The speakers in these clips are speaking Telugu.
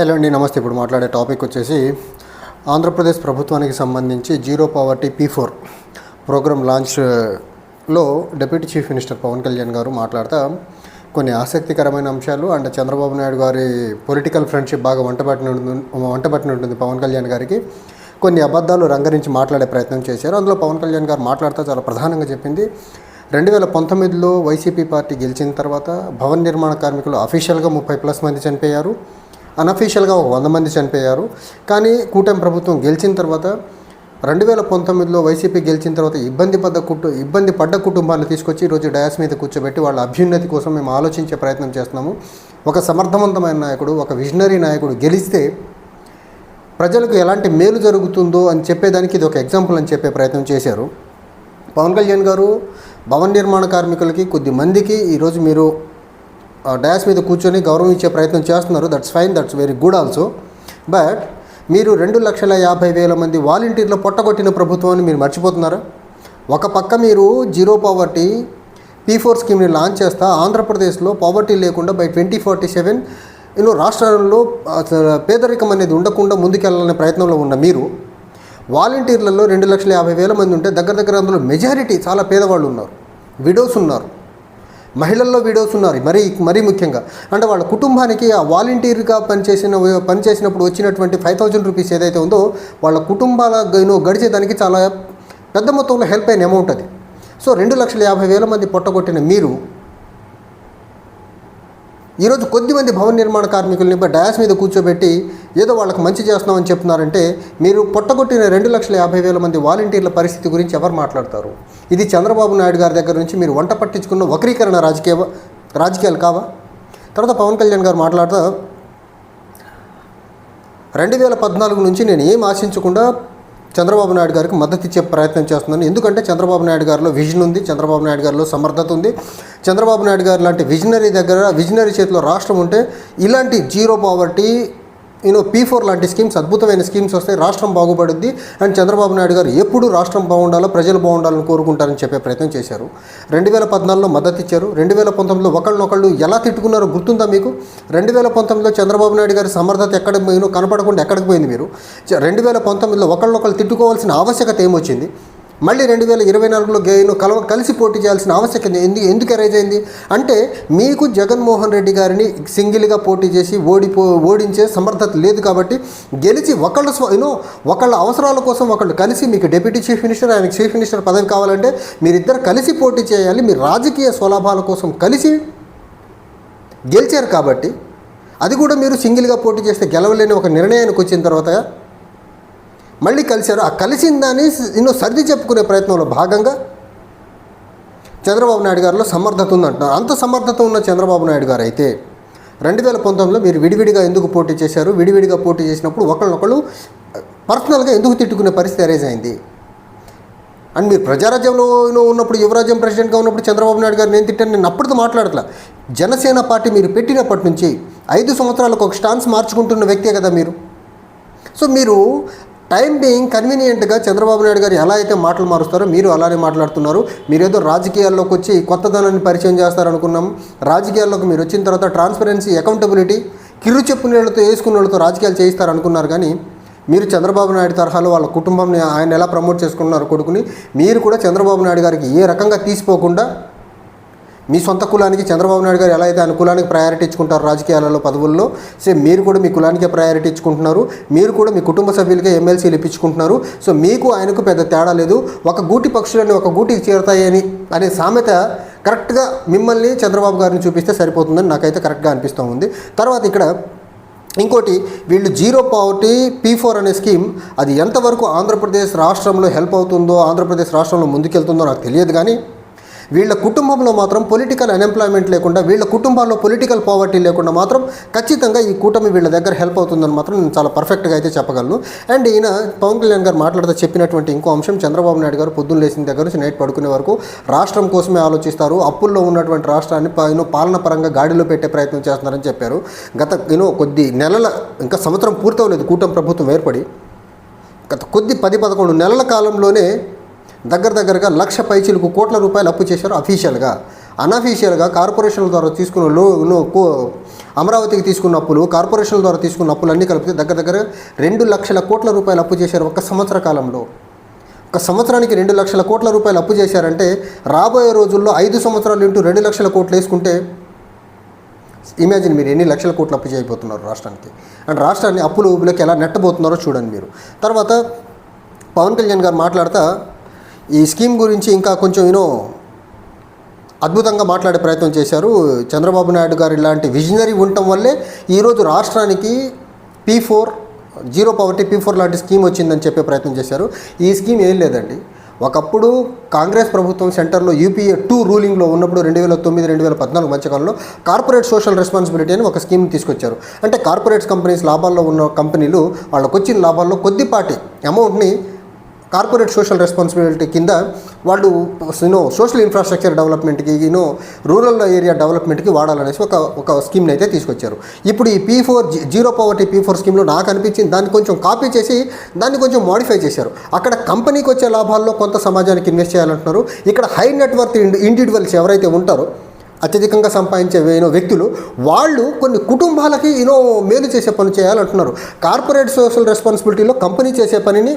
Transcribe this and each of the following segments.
హలో అండి నమస్తే. ఇప్పుడు మాట్లాడే టాపిక్ వచ్చేసి ఆంధ్రప్రదేశ్ ప్రభుత్వానికి సంబంధించి zero poverty P four program లాంచ్లో deputy chief minister Pawan Kalyan garu మాట్లాడుతూ కొన్ని ఆసక్తికరమైన అంశాలు. అండ్ చంద్రబాబు నాయుడు గారి పొలిటికల్ ఫ్రెండ్షిప్ బాగా వంటబట్టిన వంటబట్టిన ఉంటుంది పవన్ కళ్యాణ్ గారికి. కొన్ని అబద్ధాలు రంగరించి మాట్లాడే ప్రయత్నం చేశారు. అందులో పవన్ కళ్యాణ్ గారు మాట్లాడుతూ చాలా ప్రధానంగా చెప్పింది. రెండు వేల పంతొమ్మిదిలో వైసీపీ పార్టీ గెలిచిన తర్వాత భవన నిర్మాణ కార్మికులు అఫీషియల్గా ముప్పై ప్లస్ మంది చనిపోయారు. అనఫీషియల్గా ఒక వంద మంది చనిపోయారు. కానీ కూటమి ప్రభుత్వం గెలిచిన తర్వాత రెండు వేల పంతొమ్మిదిలో వైసీపీ గెలిచిన తర్వాత ఇబ్బంది పడ్డ కుటు ఇబ్బంది పడ్డ కుటుంబాన్ని తీసుకొచ్చి ఈరోజు డయాస్ మీద కూర్చోబెట్టి వాళ్ళ అభ్యున్నతి కోసం మేము ఆలోచించే ప్రయత్నం చేస్తున్నాము. ఒక సమర్థవంతమైన నాయకుడు ఒక విజనరీ నాయకుడు గెలిస్తే ప్రజలకు ఎలాంటి మేలు జరుగుతుందో అని చెప్పేదానికి ఇది ఒక ఎగ్జాంపుల్ అని చెప్పే ప్రయత్నం చేశారు. పవన్ కళ్యాణ్ గారు భవన నిర్మాణ కార్మికులకి కొద్ది మందికి ఈరోజు మీరు డ్యాష్ మీద కూర్చొని గౌరవం ఇచ్చే ప్రయత్నం చేస్తున్నారు. That's fine that's very good also but మీరు రెండు లక్షల యాభై వేల మంది వాలంటీర్లు పొట్టగొట్టిన ప్రభుత్వాన్ని మీరు మర్చిపోతున్నారా? ఒక పక్క మీరు జీరో పావర్టీ పీ ఫోర్ స్కీమ్ని లాంచ్ చేస్తా ఆంధ్రప్రదేశ్లో పావర్టీ లేకుండా బై ట్వంటీ ఫార్టీ సెవెన్ ఇన్నో రాష్ట్రాల్లో పేదరికం అనేది ఉండకుండా ముందుకెళ్ళాలనే ప్రయత్నంలో ఉన్న మీరు వాలంటీర్లలో రెండు లక్షల యాభై వేల మంది ఉంటే దగ్గర దగ్గర అందులో మెజారిటీ చాలా పేదవాళ్ళు ఉన్నారు. విడోస్ ఉన్నారు. మహిళల్లో విడోస్ ఉన్నారు. మరీ మరీ ముఖ్యంగా. అంటే వాళ్ళ కుటుంబానికి ఆ వాలంటీర్గా పనిచేసిన పనిచేసినప్పుడు వచ్చినటువంటి ఫైవ్ థౌజండ్ రూపీస్ ఏదైతే ఉందో వాళ్ళ కుటుంబాల గడిచేదానికి చాలా పెద్ద మొత్తంలో హెల్ప్ అయిన అమౌంట్ అది. సో రెండు లక్షల యాభై వేల మంది పొట్టగొట్టిన మీరు ఈరోజు కొద్దిమంది భవన నిర్మాణ కార్మికుల్ని డయాస్ మీద కూర్చోబెట్టి ఏదో వాళ్ళకి మంచి చేస్తున్నామని చెప్తున్నారంటే మీరు పొట్టగొట్టిన రెండు లక్షల యాభై వేల మంది వాలంటీర్ల పరిస్థితి గురించి ఎవరు మాట్లాడతారు? ఇది చంద్రబాబు నాయుడు గారి దగ్గర నుంచి మీరు వంట పట్టించుకున్న వక్రీకరణ రాజకీయ రాజకీయాలు కావా? తర్వాత పవన్ కళ్యాణ్ గారు మాట్లాడుతూ రెండు వేల పద్నాలుగు నుంచి నేను ఏం ఆశించకుండా చంద్రబాబు నాయుడు గారికి మద్దతు ఇచ్చే ప్రయత్నం చేస్తున్నాను. ఎందుకంటే చంద్రబాబు నాయుడు గారిలో విజన్ ఉంది చంద్రబాబు నాయుడు గారిలో సమర్థత ఉంది. చంద్రబాబు నాయుడు గారు లాంటి విజనరీ దగ్గర విజనరీ చేతిలో రాష్ట్రం ఉంటే ఇలాంటి zero poverty you know P లాంటి స్కీమ్స్ అద్భుతమైన స్కీమ్స్ వస్తాయి రాష్ట్రం బాగుపడుద్ది. అండ్ చంద్రబాబు నాయుడు గారు ఎప్పుడు రాష్ట్రం బాగుండాలో ప్రజలు బాగుండాలని కోరుకుంటారని చెప్పే ప్రయత్నం చేశారు. రెండు వేల పద్నాలుగులో మద్దతు ఇచ్చారు. రెండు వేల పంతొమ్మిదిలో ఒకళ్ళనొకళ్ళు ఎలా తిట్టుకున్నారో గుర్తుందా మీకు? రెండు వేల పంతొమ్మిదిలో చంద్రబాబు నాయుడు గారి సమర్థత ఎక్కడ పోయినో కనపడకుండా ఎక్కడికి పోయింది మీరు? రెండు వేల పంతొమ్మిదిలో ఒకళ్ళనొకళ్ళు తిట్టుకోవాల్సిన ఆవశ్యకత ఏమొచ్చింది? మళ్ళీ రెండు వేల ఇరవై నాలుగులో గేను కలవ కలిసి పోటీ చేయాల్సిన ఆవశ్యకత ఎందుకు ఎందుకు అరైజ్ అయింది? అంటే మీకు జగన్మోహన్ రెడ్డి గారిని సింగిల్గా పోటీ చేసి ఓడిపో ఓడించే సమర్థత లేదు కాబట్టి గెలిచి ఒకళ్ళ స్వ యూనో ఒకళ్ళ అవసరాల కోసం ఒకళ్ళు కలిసి మీకు డిప్యూటీ చీఫ్ మినిస్టర్ ఆయనకి చీఫ్ మినిస్టర్ పదవి కావాలంటే మీరిద్దరు కలిసి పోటీ చేయాలి మీ రాజకీయ స్వలాభాల కోసం కలిసి గెలిచారు కాబట్టి అది కూడా మీరు సింగిల్గా పోటీ చేస్తే గెలవలేని ఒక నిర్ణయానికి వచ్చిన తర్వాత మళ్ళీ కలిశారు. ఆ కలిసిన దాన్ని ఎన్నో సర్ది చెప్పుకునే ప్రయత్నంలో భాగంగా చంద్రబాబు నాయుడు గారిలో సమర్థత ఉందంటున్నారు అంత సమర్థత ఉన్న చంద్రబాబు నాయుడు గారు అయితే రెండు వేల పంతొమ్మిదిలో మీరు విడివిడిగా ఎందుకు పోటీ చేశారు? విడివిడిగా పోటీ చేసినప్పుడు ఒకళ్ళనొకళ్ళు పర్సనల్గా ఎందుకు తిట్టుకునే పరిస్థితి అరేజ్ అయింది. అండ్ మీరు ప్రజారాజ్యంలో ఉన్నప్పుడు యువరాజ్యం ప్రెసిడెంట్గా ఉన్నప్పుడు చంద్రబాబు నాయుడు గారు నేను తిట్టాను నేను అప్పటితో మాట్లాడట్లా. జనసేన పార్టీ మీరు పెట్టినప్పటి నుంచి ఐదు సంవత్సరాలకు ఒక స్టాన్స్ మార్చుకుంటున్న వ్యక్తే కదా మీరు. సో మీరు టైం బీయింగ్ కన్వీనియంట్గా చంద్రబాబు నాయుడు గారు ఎలా అయితే మాటలు మారుస్తారో మీరు అలానే మాట్లాడుతున్నారు. మీరేదో రాజకీయాల్లోకి వచ్చి కొత్తదనాన్ని పరిచయం చేస్తారనుకున్నాం. రాజకీయాల్లోకి మీరు వచ్చిన తర్వాత ట్రాన్స్పరెన్సీ అకౌంటబిలిటీ కిరు చెప్పు నీళ్ళతో వేసుకున్న వాళ్ళతో రాజకీయాలు చేయిస్తారనుకున్నారు కానీ మీరు చంద్రబాబు నాయుడు తరహాలో వాళ్ళ కుటుంబంని ఆయన ఎలా ప్రమోట్ చేసుకున్నారు కొడుకుని మీరు కూడా చంద్రబాబు నాయుడు గారికి ఏ రకంగా తీసిపోకుండా మీ సొంత కులానికి చంద్రబాబు నాయుడు గారు ఎలా అయితే ఆయన కులానికి ప్రయారిటీ ఇచ్చుకుంటారు రాజకీయాలలో పదవుల్లో సో మీరు కూడా మీ కులానికే ప్రయారిటీ ఇచ్చుకుంటున్నారు. మీరు కూడా మీ కుటుంబ సభ్యులకే ఎమ్మెల్సీలు ఇప్పించుకుంటున్నారు. సో మీకు ఆయనకు పెద్ద తేడా లేదు. ఒక గూటి పక్షులని ఒక గూటికి చేరుతాయని అనే సామెత కరెక్ట్గా మిమ్మల్ని చంద్రబాబు గారిని చూపిస్తే సరిపోతుందని నాకైతే కరెక్ట్గా అనిపిస్తూ ఉంది. తర్వాత ఇక్కడ ఇంకోటి వీళ్ళు జీరో పావర్టీ పీ ఫోర్ అనే స్కీమ్ అది ఎంతవరకు ఆంధ్రప్రదేశ్ రాష్ట్రంలో హెల్ప్ అవుతుందో ఆంధ్రప్రదేశ్ రాష్ట్రంలో ముందుకెళ్తుందో నాకు తెలియదు కానీ వీళ్ళ కుటుంబంలో మాత్రం పొలిటికల్ అన్ఎంప్లాయ్మెంట్ లేకుండా వీళ్ళ కుటుంబాల్లో పొలిటికల్ పావర్టీ లేకుండా మాత్రం ఖచ్చితంగా ఈ కూటమి వీళ్ళ దగ్గర హెల్ప్ అవుతుందని మాత్రం నేను చాలా పర్ఫెక్ట్గా అయితే చెప్పగలను. అండ్ ఈయన పవన్ కళ్యాణ్ గారు మాట్లాడుతూ చెప్పినటువంటి ఇంకో అంశం చంద్రబాబు నాయుడు గారు పొద్దున్న లేచిన దగ్గర నుంచి నైట్ పడుకునే వరకు రాష్ట్రం కోసమే ఆలోచిస్తారు అప్పుల్లో ఉన్నటువంటి రాష్ట్రాన్ని ప- యూనో పాలన పరంగా గాడిలో పెట్టే ప్రయత్నం చేస్తున్నారని చెప్పారు. గత యూనో కొద్ది నెలల ఇంకా సంవత్సరం పూర్తవలేదు కూటమి ప్రభుత్వం ఏర్పడి. గత కొద్ది పది పదకొండు నెలల కాలంలోనే దగ్గర దగ్గరగా లక్ష పైచీలకు కోట్ల రూపాయలు అప్పు చేశారు అఫీషియల్గా అన్అఫీషియల్గా కార్పొరేషన్ల ద్వారా తీసుకున్న లో కో- అమరావతికి తీసుకున్న అప్పులు కార్పొరేషన్ల ద్వారా తీసుకున్న అప్పులు అన్నీ కలిపితే దగ్గర దగ్గర రెండు లక్షల కోట్ల రూపాయలు అప్పు చేశారు ఒక సంవత్సర కాలంలో. ఒక సంవత్సరానికి రెండు లక్షల కోట్ల రూపాయలు అప్పు చేశారంటే రాబోయే రోజుల్లో ఐదు సంవత్సరాలు ఇంటూ రెండు లక్షల కోట్లు వేసుకుంటే ఇమాజిన్ మీరు ఎన్ని లక్షల కోట్లు అప్పు చేయబోతున్నారు రాష్ట్రానికి. అండ్ రాష్ట్రాన్ని అప్పులు ఊబిలోకి ఎలా నెట్టబోతున్నారో చూడండి మీరు. తర్వాత పవన్ కళ్యాణ్ గారు మాట్లాడతా ఈ స్కీమ్ గురించి ఇంకా కొంచెం యూనో అద్భుతంగా మాట్లాడే ప్రయత్నం చేశారు చంద్రబాబు నాయుడు గారు. ఇలాంటి విజనరీ ఉండటం వల్లే ఈరోజు రాష్ట్రానికి P four zero poverty P four లాంటి స్కీమ్ వచ్చిందని చెప్పే ప్రయత్నం చేశారు. ఈ స్కీమ్ ఏం లేదండి. ఒకప్పుడు కాంగ్రెస్ ప్రభుత్వం సెంటర్లో యూపీఏ టూ రూలింగ్లో ఉన్నప్పుడు రెండు వేల తొమ్మిది రెండు వేల పద్నాలుగు మధ్యకాలంలో కార్పొరేట్ సోషల్ రెస్పాన్సిబిలిటీ అని ఒక స్కీమ్ తీసుకొచ్చారు. అంటే కార్పొరేట్ కంపెనీస్ లాభాల్లో ఉన్న కంపెనీలు వాళ్ళకు వచ్చిన లాభాల్లో కొద్దిపాటి అమౌంట్ని కార్పొరేట్ సోషల్ రెస్పాన్సిబిలిటీ కింద వాళ్ళు యూనో సోషల్ ఇన్ఫ్రాస్ట్రక్చర్ డెవలప్మెంట్కి యూనో రూరల్ ఏరియా డెవలప్మెంట్కి వాడాలనేసి ఒక ఒక స్కీమ్ని అయితే తీసుకొచ్చారు. ఇప్పుడు ఈ P four zero poverty P four స్కీమ్లో నాకు అనిపించింది దాన్ని కొంచెం కాపీ చేసి దాన్ని కొంచెం మోడిఫై చేశారు. అక్కడ కంపెనీకి వచ్చే లాభాల్లో కొంత సమాజానికి ఇన్వెస్ట్ చేయాలంటున్నారు. ఇక్కడ హై నెట్వర్క్ ఇండివిజువల్స్ ఎవరైతే ఉంటారో అత్యధికంగా సంపాదించే వేయనో వ్యక్తులు వాళ్ళు కొన్ని కుటుంబాలకి యూనో మేలు చేసే పని చేయాలంటున్నారు. కార్పొరేట్ సోషల్ రెస్పాన్సిబిలిటీలో కంపెనీ చేసే పనిని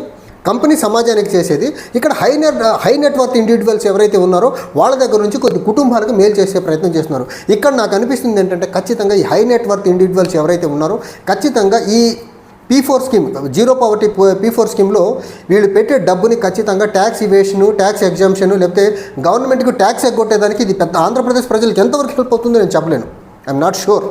కంపెనీ సమాజానికి చేసేది. ఇక్కడ high net high net worth individuals ఎవరైతే ఉన్నారో వాళ్ళ దగ్గర నుంచి కొద్ది కుటుంబాలకు మేలు చేసే ప్రయత్నం చేస్తున్నారు. ఇక్కడ నాకు అనిపిస్తుంది ఏంటంటే ఖచ్చితంగా ఈ హై నెట్వర్త్ ఇండివిజువల్స్ ఎవరైతే ఉన్నారో ఖచ్చితంగా ఈ P four scheme zero poverty P four స్కీమ్లో వీళ్ళు పెట్టే డబ్బుని ఖచ్చితంగా ట్యాక్స్ ఇవేషను ట్యాక్స్ ఎగ్జామ్షన్ లేకపోతే గవర్నమెంట్కి ట్యాక్స్ ఎగ్గొట్టేదానికి ఇది పెద్ద ఆంధ్రప్రదేశ్ ప్రజలకు ఎంతవరకు హెల్ప్ అవుతుందో నేను చెప్పలేను. I'm not sure.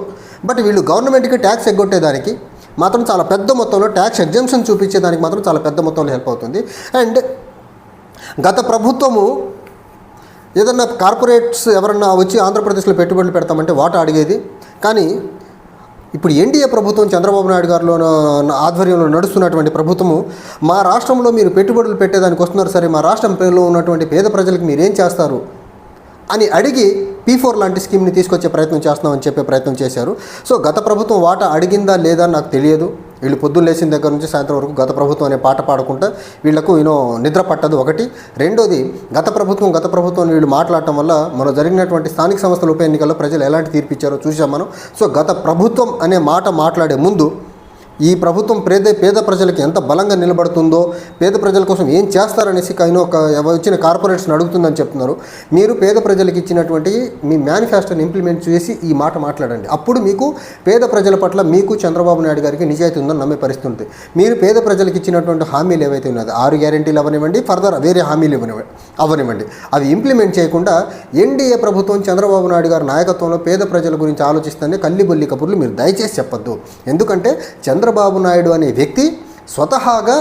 బట్ వీళ్ళు గవర్నమెంట్కి ట్యాక్స్ ఎగ్గొట్టేదానికి మాత్రం చాలా పెద్ద మొత్తంలో ట్యాక్స్ ఎగ్జామ్షన్ చూపించేదానికి మాత్రం చాలా పెద్ద మొత్తంలో హెల్ప్ అవుతుంది. అండ్ గత ప్రభుత్వము ఏదన్నా కార్పొరేట్స్ ఎవరన్నా వచ్చి ఆంధ్రప్రదేశ్లో పెట్టుబడులు పెడతామంటే వాటా అడిగేది. కానీ ఇప్పుడు ఎన్డీఏ ప్రభుత్వం చంద్రబాబు నాయుడు గారిలో ఆధ్వర్యంలో నడుస్తున్నటువంటి ప్రభుత్వము మా రాష్ట్రంలో మీరు పెట్టుబడులు పెట్టేదానికి వస్తున్నారు సరే మా రాష్ట్రంలో ఉన్నటువంటి పేద ప్రజలకు మీరేం చేస్తారు? అని అడిగి పీ ఫోర్ లాంటి స్కీమ్ని తీసుకొచ్చే ప్రయత్నం చేస్తున్నామని చెప్పే ప్రయత్నం చేశారు. సో గత ప్రభుత్వం వాటా అడిగిందా లేదా నాకు తెలియదు. వీళ్ళు పొద్దున్న లేచిన దగ్గర నుంచి సాయంత్రం వరకు గత ప్రభుత్వం అనే పాట పాడుకుంటా వీళ్ళకు యూనో నిద్ర పట్టదు ఒకటి. రెండోది గత ప్రభుత్వం గత ప్రభుత్వం వీళ్ళు మాట్లాడటం వల్ల మనం జరిగినటువంటి స్థానిక సంస్థల ఉప ఎన్నికల్లో ప్రజలు ఎలాంటి తీర్పు ఇచ్చారో చూసాం మనం. సో గత ప్రభుత్వం అనే మాట మాట్లాడే ముందు ఈ ప్రభుత్వం పేద పేద ప్రజలకు ఎంత బలంగా నిలబడుతుందో పేద ప్రజల కోసం ఏం చేస్తారనేసి కైనా ఒక వచ్చిన కార్పొరేట్స్ని అడుగుతుందని చెప్తున్నారు. మీరు పేద ప్రజలకు ఇచ్చినటువంటి మీ మేనిఫెస్టోని ఇంప్లిమెంట్ చేసి ఈ మాట మాట్లాడండి. అప్పుడు మీకు పేద ప్రజల పట్ల మీకు చంద్రబాబు నాయుడు గారికి నిజాయితీ ఉందని నమ్మే పరిస్థితి ఉంటుంది. మీరు పేద ప్రజలకు ఇచ్చినటువంటి హామీలు ఏవైతే ఉన్నాయో ఆరు గ్యారెంటీలు అవనివ్వండి ఫర్దర్ వేరే హామీలు ఇవ్వనివ్వండి అవనివ్వండి అవి ఇంప్లిమెంట్ చేయకుండా ఎన్డీఏ ప్రభుత్వం చంద్రబాబు నాయుడు గారి నాయకత్వంలో పేద ప్రజల గురించి ఆలోచిస్తేనే కల్లిబొల్లి కబుర్లు మీరు దయచేసి చెప్పొద్దు. ఎందుకంటే చంద్ర చంద్రబాబు నాయుడు అనే వ్యక్తి స్వతహాగా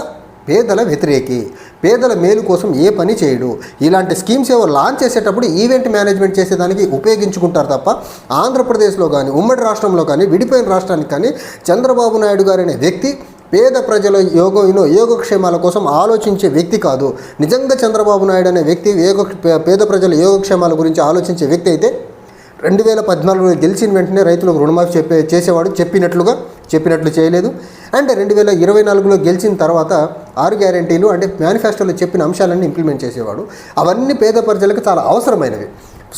పేదల వ్యతిరేకి పేదల మేలు కోసం ఏ పని చేయడు. ఇలాంటి స్కీమ్స్ ఏవో లాంచ్ చేసేటప్పుడు ఈవెంట్ మేనేజ్మెంట్ చేసేదానికి ఉపయోగించుకుంటారు తప్ప ఆంధ్రప్రదేశ్లో కానీ ఉమ్మడి రాష్ట్రంలో కానీ విడిపోయిన రాష్ట్రానికి కానీ చంద్రబాబు నాయుడు గారు అనే వ్యక్తి పేద ప్రజల యోగ యోగక్షేమాల కోసం ఆలోచించే వ్యక్తి కాదు. నిజంగా చంద్రబాబు నాయుడు అనే వ్యక్తి యోగ పేద ప్రజల యోగక్షేమాల గురించి ఆలోచించే వ్యక్తి అయితే రెండు వేల పద్నాలుగులో గెలిచిన వెంటనే రైతులకు రుణమాఫీ చెప్పే చేసేవాడు చెప్పినట్లుగా చెప్పినట్లు చేయలేదు. అండ్ రెండు వేల ఇరవై నాలుగులో గెలిచిన తర్వాత ఆరు గ్యారెంటీలు అంటే మేనిఫెస్టోలో చెప్పిన అంశాలన్నీ ఇంప్లిమెంట్ చేసేవాడు. అవన్నీ పేద ప్రజలకు చాలా అవసరమైనవి.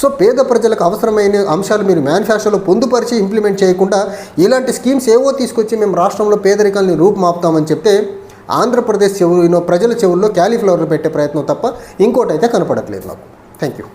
సో పేద ప్రజలకు అవసరమైన అంశాలు మీరు మేనిఫెస్టోలో పొందుపరిచి ఇంప్లిమెంట్ చేయకుండా ఇలాంటి స్కీమ్స్ ఏవో తీసుకొచ్చి మేము రాష్ట్రంలో పేదరికాన్ని రూపుమాపుతామని చెప్తే ఆంధ్రప్రదేశ్ చెవులు ప్రజల చెవుల్లో క్యాలీఫ్లవర్లు పెట్టే ప్రయత్నం తప్ప ఇంకోటైతే కనపడట్లేదు నాకు థ్యాంక్ యూ